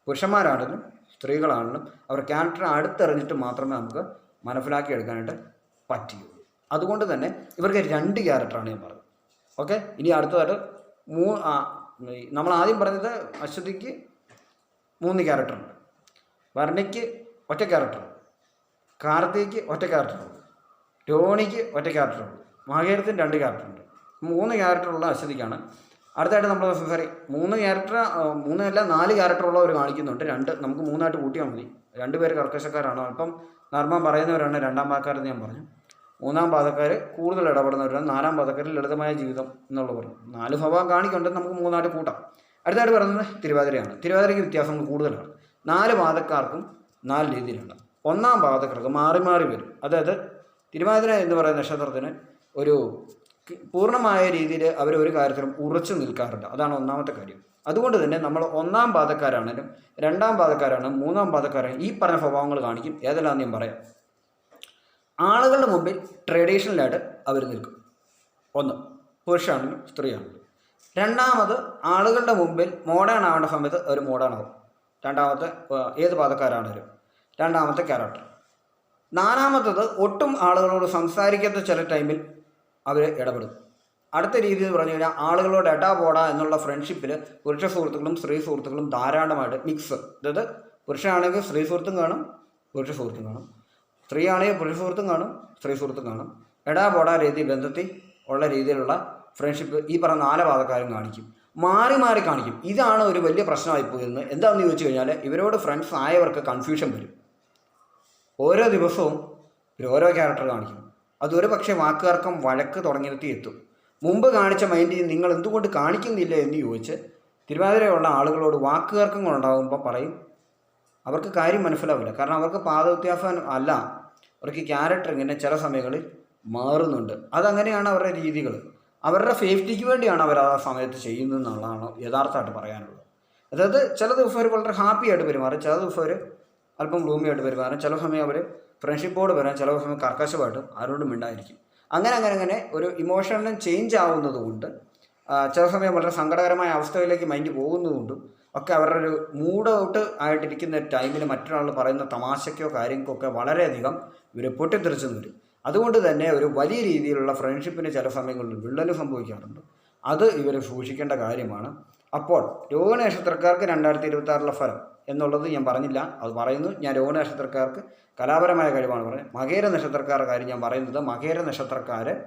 പുരുഷന്മാരാണെങ്കിലും സ്ത്രീകളാണെങ്കിലും അവർ ക്യാരക്ടർ അടുത്തെറിഞ്ഞിട്ട് മാത്രമേ നമുക്ക് മനസ്സിലാക്കി എടുക്കാനായിട്ട് പറ്റുകയുള്ളൂ അതുകൊണ്ട് തന്നെ ഇവർക്ക് രണ്ട് ക്യാരക്ടറാണ് ഞാൻ പറഞ്ഞത്. ഓക്കെ? ഇനി അടുത്തതായിട്ട് മൂ നമ്മൾ ആദ്യം പറഞ്ഞത് അശ്വതിക്ക് മൂന്ന് ക്യാരക്ടറുണ്ട്. വർണയ്ക്ക് ഒറ്റ ക്യാരക്ടർ കാർത്തിക്ക് ഒറ്റ ക്യാരക്ടറുണ്ട് രോണിക്ക് ഒറ്റ ക്യാരക്ടറുണ്ട് മഹേരത്തിന് രണ്ട് ക്യാരക്ടറുണ്ട്. മൂന്ന് ക്യാരക്ടറുള്ള അശ്വതിക്കാണ്. അടുത്തായിട്ട് നമ്മൾ സോറി മൂന്ന് ക്യാരക്ടർ മൂന്നല്ല നാല് ക്യാരക്ടറുള്ളവർ കാണിക്കുന്നുണ്ട്. രണ്ട് നമുക്ക് മൂന്നായിട്ട് കൂട്ടിയാൽ മതി. രണ്ട് പേര് കർക്കശക്കാരാണ്. അല്പം നർമ്മം പറയുന്നവരാണ്. രണ്ടാം പാദക്കാരെന്ന് ഞാൻ പറഞ്ഞു. മൂന്നാം പാതക്കാർ കൂടുതൽ ഇടപെടുന്നവരാണ് നാലാം പാതക്കാർ ലളിതമായ ജീവിതം എന്നുള്ള പറഞ്ഞു. നാല് ഭവം കാണിക്കുന്നുണ്ട് നമുക്ക് മൂന്നായിട്ട് കൂട്ടാം. അടുത്തായിട്ട് പറയുന്നത് തിരുവാതിരയാണ്. തിരുവാതിരയ്ക്ക് വ്യത്യാസങ്ങൾ കൂടുതലാണ്. നാല് പാതക്കാർക്കും നാല് രീതിയിലാണ് ഒന്നാം പാതക്കാർക്ക് മാറി മാറി വരും. അതായത് തിരുവാതിര എന്ന് പറയുന്ന നക്ഷത്രത്തിന് ഒരു പൂർണമായ രീതിയിൽ അവർ ഒരു കാര്യത്തിലും ഉറച്ചു നിൽക്കാറില്ല അതാണ് ഒന്നാമത്തെ കാര്യം. അതുകൊണ്ട് തന്നെ നമ്മൾ ഒന്നാം പാതക്കാരാണെങ്കിലും രണ്ടാം പാതക്കാരാണ് മൂന്നാം പാതക്കാരാണ് ഈ പറഞ്ഞ സ്വഭാവങ്ങൾ കാണിക്കും. ഏതെല്ലാം ഞാൻ പറയാം. ആളുകളുടെ മുമ്പിൽ ട്രഡീഷണലായിട്ട് അവർ നിൽക്കും. ഒന്ന് പുരുഷാണെങ്കിലും സ്ത്രീയാണെങ്കിലും. രണ്ടാമത് ആളുകളുടെ മുമ്പിൽ മോഡേൺ ആവേണ്ട സമയത്ത് അവർ മോഡേൺ ആവും. രണ്ടാമത്തെ ഏത് പാതക്കാരാണെങ്കിലും രണ്ടാമത്തെ ക്യാരക്ടർ നാലാമത്തത് ഒട്ടും ആളുകളോട് സംസാരിക്കാത്ത ചില ടൈമിൽ അവർ ഇടപെടും. അടുത്ത രീതി എന്ന് പറഞ്ഞു കഴിഞ്ഞാൽ ആളുകളോട് എടാ പോടാ എന്നുള്ള ഫ്രണ്ട്ഷിപ്പിൽ പുരുഷ സുഹൃത്തുക്കളും സ്ത്രീ സുഹൃത്തുക്കളും ധാരാളമായിട്ട് മിക്സ് അതായത് പുരുഷനാണെങ്കിൽ സ്ത്രീ സുഹൃത്തും കാണും പുരുഷ സുഹൃത്തും കാണും. സ്ത്രീ ആണെങ്കിൽ പുരുഷ സുഹൃത്തും കാണും സ്ത്രീ സുഹൃത്തും കാണും. എടാ പോടാ രീതി ബന്ധത്തിൽ ഉള്ള രീതിയിലുള്ള ഫ്രണ്ട്ഷിപ്പ് ഈ പറഞ്ഞ നാല് പാതക്കാരും കാണിക്കും. മാറി മാറി കാണിക്കും. ഇതാണ് ഒരു വലിയ പ്രശ്നമായി പോയിരുന്നത്. എന്താണെന്ന് ചോദിച്ചു കഴിഞ്ഞാൽ ഇവരോട് ഫ്രണ്ട്സ് ആയവർക്ക് കൺഫ്യൂഷൻ വരും. ഓരോ ദിവസവും ഓരോ ക്യാരക്ടർ കാണിക്കും. അതൊരു പക്ഷേ വാക്കുകാർക്കും വഴക്ക് തുടങ്ങിയെത്തി എത്തും. മുമ്പ് കാണിച്ച മൈൻഡിൽ നിങ്ങൾ എന്തുകൊണ്ട് കാണിക്കുന്നില്ല എന്ന് ചോദിച്ച് തിരുവാതിരയുള്ള ആളുകളോട് വാക്കുകാർക്കും ഉണ്ടാകുമ്പോൾ പറയും. അവർക്ക് കാര്യം മനസ്സിലാവില്ല. കാരണം അവർക്ക് പാദവ്യത്യാസം അല്ല. അവർക്ക് ക്യാരക്ടർ ഇങ്ങനെ ചില സമയങ്ങളിൽ മാറുന്നുണ്ട്. അതങ്ങനെയാണ് അവരുടെ രീതികൾ. അവരുടെ സേഫ്റ്റിക്ക് വേണ്ടിയാണ് അവർ ആ സമയത്ത് ചെയ്യുന്നത് എന്നുള്ളതാണ് യഥാർത്ഥമായിട്ട് പറയാനുള്ളത്. അതായത് ചില ദിവസം അവർ വളരെ ഹാപ്പി ആയിട്ട് പെരുമാറും. ചില ദിവസം അവർ അല്പം ഗ്ലൂമി ആയിട്ട് പെരുമാറും. ചില സമയം അവർ ഫ്രണ്ട്ഷിപ്പോട് വരാൻ ചില സമയം കർക്കശമായിട്ടും ആരോടും ഉണ്ടായിരിക്കും അങ്ങനെ അങ്ങനെ അങ്ങനെ ഒരു ഇമോഷണലും ചേഞ്ച് ആവുന്നതുകൊണ്ട് ചില സമയം വളരെ സങ്കടകരമായ അവസ്ഥയിലേക്ക് മൈൻഡ് പോകുന്നതുകൊണ്ടും ഒക്കെ അവരുടെ ഒരു മൂഡ് ഔട്ട് ആയിട്ടിരിക്കുന്ന ടൈമിൽ മറ്റൊരാൾ പറയുന്ന തമാശയ്ക്കോ കാര്യങ്ങൾക്കോ ഒക്കെ വളരെയധികം ഇവർ പൊട്ടിത്തെറിച്ചു വരും അതുകൊണ്ട് തന്നെ ഒരു വലിയ രീതിയിലുള്ള ഫ്രണ്ട്ഷിപ്പിന് ചില സമയങ്ങളിൽ വിള്ളൽ സംഭവിക്കാറുണ്ട്. അത് ഇവർ സൂക്ഷിക്കേണ്ട കാര്യമാണ്. അപ്പോൾ രോഗനക്ഷത്രക്കാർക്ക് രണ്ടായിരത്തി ഇരുപത്തി ആറിലെ ഫലം എന്നുള്ളത് ഞാൻ പറഞ്ഞില്ല. അത് പറയുന്നു. ഞാൻ രോഗനക്ഷത്രക്കാർക്ക് കലാപരമായ കഴിവാണ് പറയുന്നത്. മകേര നക്ഷത്രക്കാരുടെ കാര്യം ഞാൻ പറയുന്നത് മകേര നക്ഷത്രക്കാർ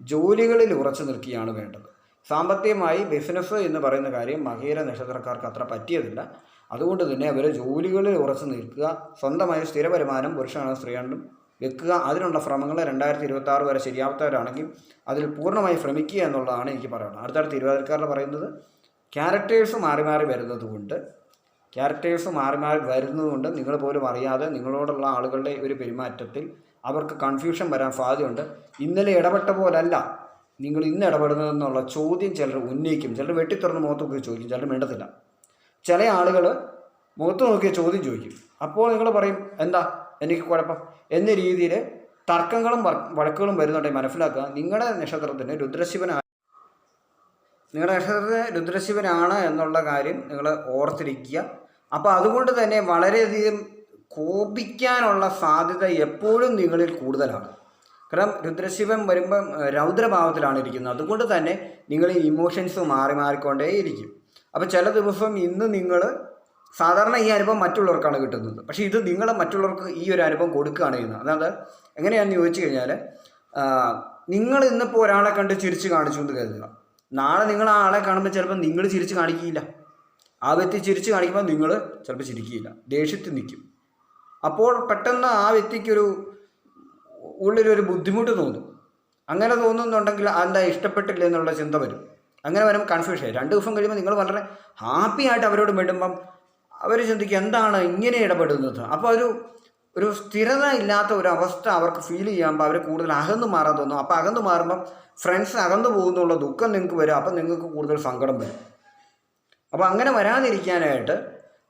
ജോലികളിൽ ഉറച്ചു നിൽക്കുകയാണ് വേണ്ടത്. സാമ്പത്തികമായി ബിസിനസ് എന്ന് പറയുന്ന കാര്യം മഹീര നക്ഷത്രക്കാർക്ക് അത്ര പറ്റിയതില്ല. അതുകൊണ്ട് തന്നെ അവർ ജോലികളിൽ ഉറച്ചു നിൽക്കുക സ്വന്തമായ സ്ഥിര വരുമാനം പുരുഷനാണ് സ്ത്രീയാണ്ടും വെക്കുക അതിനുള്ള ശ്രമങ്ങൾ രണ്ടായിരത്തി ഇരുപത്തി ആറ് വരെ ശരിയാവാത്തവരാണെങ്കിൽ അതിൽ പൂർണമായി ശ്രമിക്കുക എന്നുള്ളതാണ് എനിക്ക് പറയുന്നത് അടുത്തടുത്ത് തിരുവാതിരക്കാരിൽ പറയുന്നത് ക്യാരക്ടേഴ്സ് മാറി മാറി വരുന്നത് കൊണ്ട് ക്യാരക്ടേഴ്സ് മാറി മാറി വരുന്നതുകൊണ്ട് നിങ്ങൾ പോലും അറിയാതെ നിങ്ങളോടുള്ള ആളുകളുടെ ഒരു പെരുമാറ്റത്തിൽ അവർക്ക് കൺഫ്യൂഷൻ വരാൻ സാധ്യതയുണ്ട്. ഇന്നലെ ഇടപെട്ട പോലല്ല നിങ്ങൾ ഇന്ന് ഇടപെടുന്നതെന്നുള്ള ചോദ്യം ചിലർ ഉന്നയിക്കും. ചിലർ വെട്ടിത്തുറന്ന് മുഖത്ത് നോക്കി ചോദിക്കും. ചിലർ മിണ്ടത്തില്ല. ചില ആളുകൾ മുഖത്ത് നോക്കിയ ചോദ്യം ചോദിക്കും. അപ്പോൾ നിങ്ങൾ പറയും എന്താ? എനിക്ക് കുഴപ്പം. എന്ന രീതിയിൽ തർക്കങ്ങളും വഴക്കുകളും വരുന്നുണ്ടെങ്കിൽ മനസ്സിലാക്കുക നിങ്ങളുടെ നക്ഷത്രത്തിന് രുദ്രശിവനാണ് നിങ്ങളുടെ നക്ഷത്രത്തിന് രുദ്രശിവനാണ് എന്നുള്ള കാര്യം നിങ്ങൾ ഓർത്തിരിക്കുക. അപ്പോൾ അതുകൊണ്ട് തന്നെ വളരെയധികം കോപിക്കാനുള്ള സാധ്യത എപ്പോഴും നിങ്ങളിൽ കൂടുതലാണ്. കാരണം രുദ്രശിവം വരുമ്പം രൗദ്രഭാവത്തിലാണ് ഇരിക്കുന്നത്. അതുകൊണ്ട് തന്നെ നിങ്ങൾ ഇമോഷൻസ് മാറി മാറിക്കൊണ്ടേയിരിക്കും. അപ്പോൾ ചില ദിവസം ഇന്ന് നിങ്ങൾ സാധാരണ ഈ അനുഭവം മറ്റുള്ളവർക്കാണ് കിട്ടുന്നത്. പക്ഷേ ഇത് നിങ്ങൾ മറ്റുള്ളവർക്ക് ഈ ഒരു അനുഭവം കൊടുക്കുകയാണ് ചെയ്യുന്നത്. അതായത് എങ്ങനെയാണെന്ന് ചോദിച്ചു കഴിഞ്ഞാൽ നിങ്ങൾ ഇന്നിപ്പോൾ ഒരാളെ കണ്ട് ചിരിച്ച് കാണിച്ചു എന്ന് കരുതുക. നാളെ നിങ്ങൾ ആ ആളെ കാണുമ്പോൾ ചിലപ്പോൾ നിങ്ങൾ ചിരിച്ച് കാണിക്കില്ല ആ വ്യക്തി ചിരിച്ച് കാണിക്കുമ്പോൾ നിങ്ങൾ ചിലപ്പോൾ ചിരിക്കില്ല ദേഷ്യത്തിൽ നിൽക്കും. അപ്പോൾ പെട്ടെന്ന് ആ വ്യക്തിക്കൊരു ഉള്ളിലൊരു ബുദ്ധിമുട്ട് തോന്നും. അങ്ങനെ തോന്നുന്നുണ്ടെങ്കിൽ എന്താ ഇഷ്ടപ്പെട്ടില്ല എന്നുള്ള ചിന്ത വരും. അങ്ങനെ വരും കൺഫ്യൂഷൻ രണ്ട് ദിവസം കഴിയുമ്പോൾ നിങ്ങൾ വളരെ ഹാപ്പി ആയിട്ട് അവരോട് മിണ്ടുമ്പം അവർ ചിന്തിക്കും എന്താണ് ഇങ്ങനെ ഇടപെടുന്നത്? അപ്പോൾ ഒരു ഒരു സ്ഥിരത ഇല്ലാത്ത ഒരു അവസ്ഥ അവർക്ക് ഫീൽ ചെയ്യുമ്പോൾ അവർ കൂടുതൽ അകന്നു മാറാൻ തോന്നും. അപ്പോൾ അകന്നു മാറുമ്പം ഫ്രണ്ട്സ് അകന്നു പോകുന്നുള്ള ദുഃഖം നിങ്ങൾക്ക് വരും. അപ്പം നിങ്ങൾക്ക് കൂടുതൽ സങ്കടം വരും. അപ്പോൾ അങ്ങനെ വരാതിരിക്കാനായിട്ട്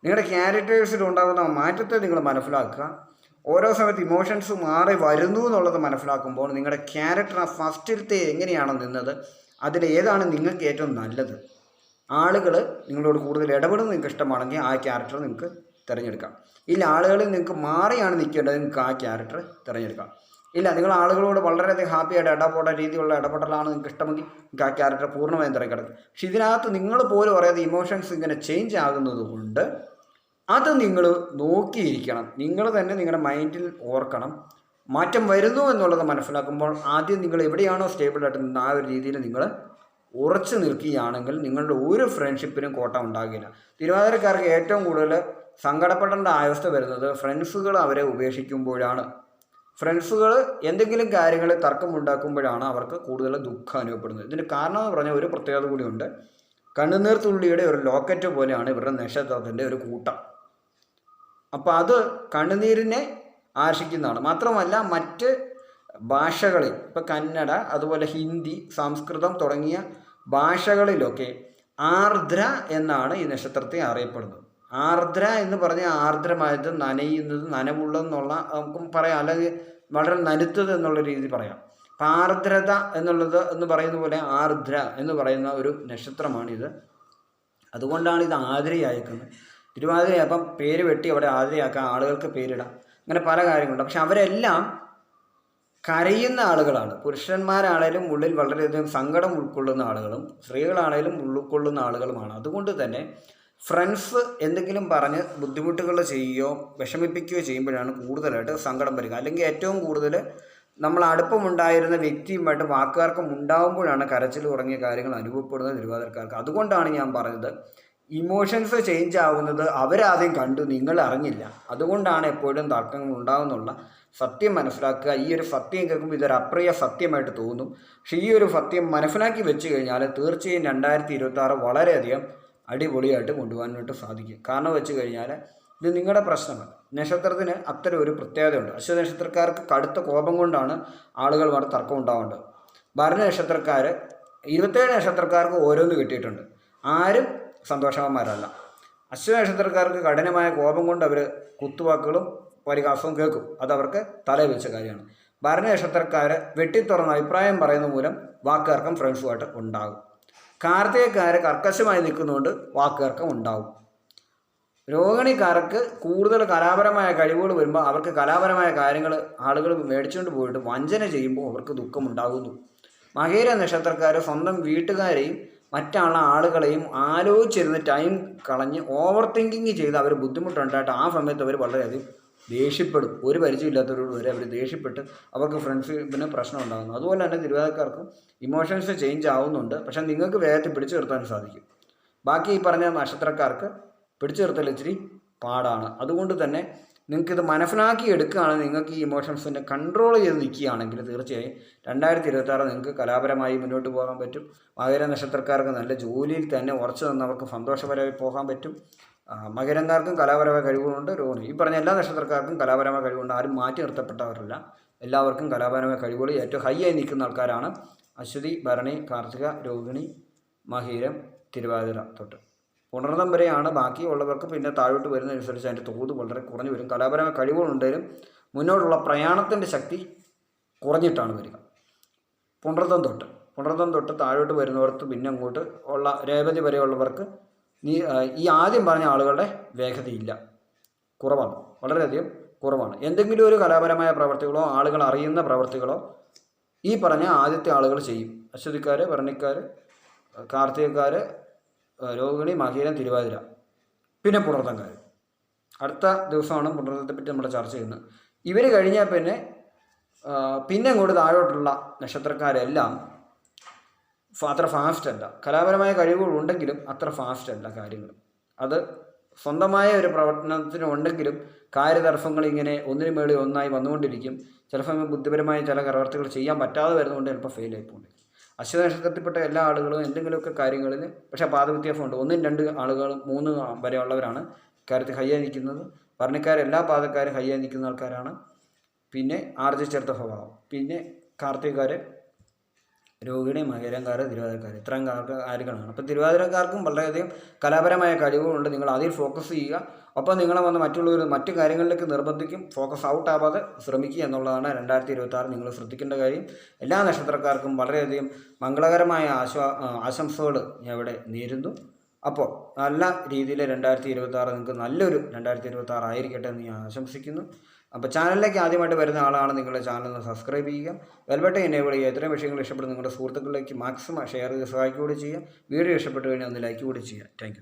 നിങ്ങളുടെ ക്യാരക്ടേഴ്സിൽ ഉണ്ടാകുന്ന മാറ്റത്തെ നിങ്ങൾ മനസ്സിലാക്കുക. ഓരോ സമയത്ത് ഇമോഷൻസ് മാറി വരുന്നു എന്നുള്ളത് മനസ്സിലാക്കുമ്പോൾ നിങ്ങളുടെ ക്യാരക്ടർ ആ ഫസ്റ്റിലത്തെ എങ്ങനെയാണ് നിന്നത് അതിൽ ഏതാണ് നിങ്ങൾക്ക് ഏറ്റവും നല്ലത്? ആളുകൾ നിങ്ങളോട് കൂടുതൽ ഇടപെടുന്നത് നിങ്ങൾക്ക് ഇഷ്ടമാണെങ്കിൽ ആ ക്യാരക്ടർ നിങ്ങൾക്ക് തിരഞ്ഞെടുക്കാം. ഇല്ല ആളുകളിൽ നിങ്ങൾക്ക് മാറിയാണ് നിൽക്കേണ്ടത് നിങ്ങൾക്ക് ആ ക്യാരക്ടർ തിരഞ്ഞെടുക്കാം. ഇല്ല നിങ്ങൾ ആളുകളോട് വളരെയധികം ഹാപ്പി ആയിട്ട് ഇടപെട രീതിയിലുള്ള ഇടപെടലാണ് നിങ്ങൾക്ക് ഇഷ്ടമെങ്കിൽ നിങ്ങൾക്ക് ആ ക്യാരക്ടർ പൂർണമായും തിരഞ്ഞെടുക്കാം. പക്ഷെ ഇതിനകത്ത് നിങ്ങൾ പോലും അറിയാതെ ഇമോഷൻസ് ഇങ്ങനെ ചേഞ്ച് ആകുന്നത് കൊണ്ട് അത് നിങ്ങൾ നോക്കിയിരിക്കണം. നിങ്ങൾ തന്നെ നിങ്ങളുടെ മൈൻഡിൽ ഓർക്കണം. മാറ്റം വരുന്നു എന്നുള്ളത് മനസ്സിലാക്കുമ്പോൾ ആദ്യം നിങ്ങൾ എവിടെയാണോ സ്റ്റേബിളായിട്ട് നിന്ന് ആ ഒരു രീതിയിൽ നിങ്ങൾ ഉറച്ചു നിൽക്കുകയാണെങ്കിൽ നിങ്ങളുടെ ഒരു ഫ്രണ്ട്ഷിപ്പിനും കോട്ട ഉണ്ടാകില്ല. തിരുവാതിരക്കാർക്ക് ഏറ്റവും കൂടുതൽ സങ്കടപ്പെടേണ്ട അവസ്ഥ വരുന്നത് ഫ്രണ്ട്സുകൾ അവരെ ഉപേക്ഷിക്കുമ്പോഴാണ്. ഫ്രണ്ട്സുകൾ എന്തെങ്കിലും കാര്യങ്ങളിൽ തർക്കമുണ്ടാക്കുമ്പോഴാണ് അവർക്ക് കൂടുതൽ ദുഃഖം അനുഭവപ്പെടുന്നത്. ഇതിന് കാരണം എന്ന് പറഞ്ഞാൽ ഒരു പ്രത്യേകത കൂടിയുണ്ട്. കണ്ണുനീർ തുള്ളിയുടെ ഒരു ലോക്കറ്റ് പോലെയാണ് ഇവരുടെ നക്ഷത്രത്തിന്റെ ഒരു കൂട്ടം. അപ്പോൾ അത് കണ്ണുനീരിനെ ആർഷിക്കുന്നതാണ് മാത്രമല്ല മറ്റ് ഭാഷകളിൽ ഇപ്പോൾ കന്നഡ അതുപോലെ ഹിന്ദി സംസ്കൃതം തുടങ്ങിയ ഭാഷകളിലൊക്കെ ആർദ്ര എന്നാണ് ഈ നക്ഷത്രത്തെ അറിയപ്പെടുന്നത്. ആർദ്ര എന്ന് പറഞ്ഞാൽ ആർദ്രമായത് നനയുന്നത് നനവുള്ളതെന്നുള്ള നമുക്കും പറയാം അല്ലെങ്കിൽ വളരെ നനുത്തത് എന്നുള്ള രീതി പറയാം. അപ്പം ആർദ്രത എന്നുള്ളത് എന്ന് പറയുന്ന പോലെ ആർദ്ര എന്ന് പറയുന്ന ഒരു നക്ഷത്രമാണിത്. അതുകൊണ്ടാണ് ഇത് ആതിരയായിരിക്കുന്നത്. തിരുവാതിര അപ്പം പേര് വെട്ടി അവിടെ ആതിരയാക്കാം ആളുകൾക്ക് പേരിടാം. അങ്ങനെ പല കാര്യങ്ങളുണ്ട്. പക്ഷെ അവരെല്ലാം കരയുന്ന ആളുകളാണ്. പുരുഷന്മാരാണേലും ഉള്ളിൽ വളരെയധികം സങ്കടം ഉൾക്കൊള്ളുന്ന ആളുകളും സ്ത്രീകളാണേലും ഉൾക്കൊള്ളുന്ന ആളുകളുമാണ്. അതുകൊണ്ട് തന്നെ ഫ്രണ്ട്സ് എന്തെങ്കിലും പറഞ്ഞ് ബുദ്ധിമുട്ടുകൾ ചെയ്യുകയോ വിഷമിപ്പിക്കുകയോ ചെയ്യുമ്പോഴാണ് കൂടുതലായിട്ട് സങ്കടം വരിക. അല്ലെങ്കിൽ ഏറ്റവും കൂടുതൽ നമ്മൾ അടുപ്പമുണ്ടായിരുന്ന വ്യക്തിയുമായിട്ട് വാക്കുകാർക്കും ഉണ്ടാകുമ്പോഴാണ് കരച്ചിൽ തുടങ്ങിയ കാര്യങ്ങൾ അനുഭവപ്പെടുന്നത് തിരുവാതിരക്കാർക്ക്. അതുകൊണ്ടാണ് ഞാൻ പറഞ്ഞത് ഇമോഷൻസ് ചേഞ്ച് ആവുന്നത് അവരാദ്യം കണ്ടു നിങ്ങൾ അറിഞ്ഞില്ല അതുകൊണ്ടാണ് എപ്പോഴും തർക്കങ്ങൾ ഉണ്ടാകുന്നുള്ള സത്യം മനസ്സിലാക്കുക. ഈ ഒരു സത്യം കേൾക്കുമ്പോൾ ഇതൊരു അപ്രിയ സത്യമായിട്ട് തോന്നും. പക്ഷേ ഈ ഒരു സത്യം മനസ്സിലാക്കി വെച്ച് കഴിഞ്ഞാൽ തീർച്ചയായും രണ്ടായിരത്തി ഇരുപത്തി ആറ് വളരെയധികം അടിപൊളിയായിട്ട് കൊണ്ടുപോകാനായിട്ട് സാധിക്കും. കാരണം വെച്ച് കഴിഞ്ഞാൽ ഇത് നിങ്ങളുടെ പ്രശ്നമാണ്. നക്ഷത്രത്തിന് അത്തരം ഒരു പ്രത്യേകതയുണ്ട്. അശ്വ നക്ഷത്രക്കാർക്ക് കടുത്ത കോപം കൊണ്ടാണ് ആളുകളുമായിട്ട് തർക്കം ഉണ്ടാവേണ്ടത്. ഭരണ നക്ഷത്രക്കാർ ഇരുപത്തേഴ് നക്ഷത്രക്കാർക്ക് ഓരോന്ന് കിട്ടിയിട്ടുണ്ട്. ആരും സന്തോഷവാന്മാരല്ല. അശ്വ നക്ഷത്രക്കാർക്ക് കഠിനമായ കോപം കൊണ്ട് അവർ കുത്തുവാക്കുകളും പരിഹാസവും കേൾക്കും. അതവർക്ക് തലയിൽ വെച്ച കാര്യമാണ്. ഭരണ നക്ഷത്രക്കാർ വെട്ടിത്തുറന്ന അഭിപ്രായം പറയുന്ന മൂലം വാക്കുതർക്കം ഫ്രണ്ട്സുമായിട്ട് ഉണ്ടാകും. കാർത്തികക്കാർ കർക്കശമായി നിൽക്കുന്നതുകൊണ്ട് വാക്കുതർക്കം ഉണ്ടാകും. രോഹിണിക്കാർക്ക് കൂടുതൽ കലാപരമായ കഴിവുകൾ വരുമ്പോൾ അവർക്ക് കലാപരമായ കാര്യങ്ങൾ ആളുകൾ മേടിച്ചുകൊണ്ട് പോയിട്ട് വഞ്ചന ചെയ്യുമ്പോൾ അവർക്ക് ദുഃഖമുണ്ടാകുന്നു. മകേര നക്ഷത്രക്കാർ സ്വന്തം വീട്ടുകാരെയും മറ്റുള്ള ആളുകളെയും ആലോചിച്ചിരുന്ന് ടൈം കളഞ്ഞ് ഓവർ തിങ്കിങ് ചെയ്ത് അവർ ബുദ്ധിമുട്ടുണ്ടായിട്ട് ആ സമയത്ത് അവർ വളരെയധികം ദേഷ്യപ്പെടും. ഒരു പരിചയമില്ലാത്തവരോട് വരെ അവർ ദേഷ്യപ്പെട്ട് അവർക്ക് ഫ്രണ്ട്ഷിപ്പിന് പ്രശ്നം ഉണ്ടാകുന്നു. അതുപോലെ തന്നെ തിരുവാതിരക്കാർക്കും ഇമോഷൻസ് ചേഞ്ച് ആവുന്നുണ്ട്. പക്ഷേ നിങ്ങൾക്ക് വേഗത്തിൽ പിടിച്ചു നിർത്താൻ സാധിക്കും. ബാക്കി ഈ പറഞ്ഞ നക്ഷത്രക്കാർക്ക് പിടിച്ചു നിർത്തൽ ഇച്ചിരി പാടാണ്. അതുകൊണ്ട് തന്നെ നിങ്ങൾക്കിത് മനസ്സിലാക്കി എടുക്കുകയാണെങ്കിൽ നിങ്ങൾക്ക് ഈ ഇമോഷൻസിനെ കൺട്രോൾ ചെയ്ത് നിൽക്കുകയാണെങ്കിൽ തീർച്ചയായും രണ്ടായിരത്തി ഇരുപത്തി ആറ് നിങ്ങൾക്ക് കലാപരമായി മുന്നോട്ട് പോകാൻ പറ്റും. മകര നക്ഷത്രക്കാർക്ക് നല്ല ജോലിയിൽ തന്നെ ഉറച്ചു നിന്നവർക്ക് സന്തോഷപരമായി പോകാൻ പറ്റും. മകരന്മാർക്കും കലാപരമായ കഴിവുകളുണ്ട്. രോഹിണി ഈ പറഞ്ഞ എല്ലാ നക്ഷത്രക്കാർക്കും കലാപരമായ കഴിവുണ്ട്. ആരും മാറ്റി നിർത്തപ്പെട്ടവരല്ല. എല്ലാവർക്കും കലാപരമായ കഴിവുകൾ ഏറ്റവും ഹൈ ആയി നിൽക്കുന്ന ആൾക്കാരാണ്. അശ്വതി ഭരണി കാർത്തിക രോഹിണി മഹീരം തിരുവാതിര തൊട്ട്. പുണർന്നം വരെയാണ് ബാക്കിയുള്ളവർക്ക് പിന്നെ താഴോട്ട് വരുന്നതനുസരിച്ച് അതിന്റെ തോത് വളരെ കുറഞ്ഞു വരും. കലാപരമായ കഴിവുകളുണ്ടെങ്കിലും മുന്നോട്ടുള്ള പ്രയാണത്തിന്റെ ശക്തി കുറഞ്ഞിട്ടാണ് വരിക. പുണർതം തൊട്ട് പുണർതം തൊട്ട് താഴോട്ട് വരുന്നവർക്ക് പിന്നെ അങ്ങോട്ട് ഉള്ള രേവതി വരെയുള്ളവർക്ക് ഈ ആദ്യം പറഞ്ഞ ആളുകളുടെ വേഗതയില്ല. കുറവാണ് വളരെയധികം കുറവാണ്. എന്തെങ്കിലും ഒരു കലാപരമായ പ്രവർത്തികളോ ആളുകൾ അറിയുന്ന പ്രവർത്തികളോ ഈ പറഞ്ഞ ആദ്യത്തെ ആളുകൾ ചെയ്യും. അശ്വതിക്കാർ ഭരണിക്കാർ കാർത്തികക്കാർ രോഹിണി മകീരം തിരുവാതിര. പിന്നെ പുണർത്തങ്കാർ അടുത്ത ദിവസമാണ് പുണർത്തത്തെ പറ്റി നമ്മൾ ചർച്ച ചെയ്യുന്നത്. ഇവർ കഴിഞ്ഞാൽ പിന്നെ പിന്നെ അങ്ങോട്ട് താഴോട്ടുള്ള നക്ഷത്രക്കാരെല്ലാം അത്ര ഫാസ്റ്റ് അല്ല. കലാപരമായ കഴിവുകളുണ്ടെങ്കിലും അത്ര ഫാസ്റ്റ് അല്ല കാര്യങ്ങൾ. അത് സ്വന്തമായ ഒരു പ്രവർത്തനത്തിന് ഉണ്ടെങ്കിലും കാര്യതർഫങ്ങൾ ഇങ്ങനെ ഒന്നിനു മേളിൽ ഒന്നായി വന്നുകൊണ്ടിരിക്കും. ചില സമയം ബുദ്ധിപരമായ ചില പ്രവർത്തികൾ ചെയ്യാൻ പറ്റാതെ വരുന്നതുകൊണ്ട് ചിലപ്പോൾ ഫെയിൽ ആയിപ്പോണ്ട് അശ്വനക്ഷത്രത്തിൽപ്പെട്ട എല്ലാ ആളുകളും എന്തെങ്കിലുമൊക്കെ കാര്യങ്ങളിൽ പക്ഷേ പാദവ്യത്യാസമുണ്ട് ഒന്നും രണ്ട് ആളുകൾ മൂന്ന് വരെ ഉള്ളവരാണ്. കാര്യത്തിൽ ഹയ്യായി നിൽക്കുന്നത്. വർണക്കാർ എല്ലാ പാദക്കാരും ഹയ്യായി നിൽക്കുന്ന ആൾക്കാരാണ്. പിന്നെ ആർജിച്ചെടുത്ത സ്വഭാവം. പിന്നെ കാർത്തികക്കാർ രോഹിണി മകരംകാർ തിരുവാതിരക്കാർ. ഇത്രയും കാർക്ക് അപ്പോൾ തിരുവാതിരക്കാർക്കും വളരെയധികം കലാപരമായ കഴിവുകളുണ്ട്. നിങ്ങൾ അതിൽ ഫോക്കസ് ചെയ്യുക. ഒപ്പം നിങ്ങളെ വന്ന് മറ്റുള്ളവർ മറ്റു കാര്യങ്ങളിലേക്ക് നിർബന്ധിക്കും ഫോക്കസ് ഔട്ട് ആവാതെ ശ്രമിക്കുക എന്നുള്ളതാണ് രണ്ടായിരത്തി ഇരുപത്തി നിങ്ങൾ ശ്രദ്ധിക്കേണ്ട കാര്യം. എല്ലാ നക്ഷത്രക്കാർക്കും വളരെയധികം മംഗളകരമായ ആശ്വാ ആശംസകൾ ഞാൻ ഇവിടെ നേരുന്നു. അപ്പോൾ നല്ല രീതിയിൽ രണ്ടായിരത്തി ഇരുപത്തി നിങ്ങൾക്ക് നല്ലൊരു രണ്ടായിരത്തി ഇരുപത്തി ആയിരിക്കട്ടെ എന്ന് ഞാൻ ആശംസിക്കുന്നു. അപ്പോൾ ചാനലിലേക്ക് ആദ്യമായിട്ട് വരുന്ന ആളാണ് നിങ്ങളുടെ ചാനൽ ഒന്ന് സബ്സ്ക്രൈബ് ചെയ്യുക. വെൽബട്ടൺ എനേബിൾ ചെയ്യുക. ഇത്രയും വിഷയങ്ങൾ ഇഷ്ടപ്പെടുന്ന നിങ്ങളുടെ സുഹൃത്തുക്കളിലേക്ക് മാക്സിമം ഷെയർ ചെയ്ത് സഹായിക്കുകയും ചെയ്യുക. വീഡിയോ ഇഷ്ടപ്പെട്ടു കഴിഞ്ഞാൽ ഒന്ന് ലൈക്ക് കൂടി ചെയ്യുക. താങ്ക്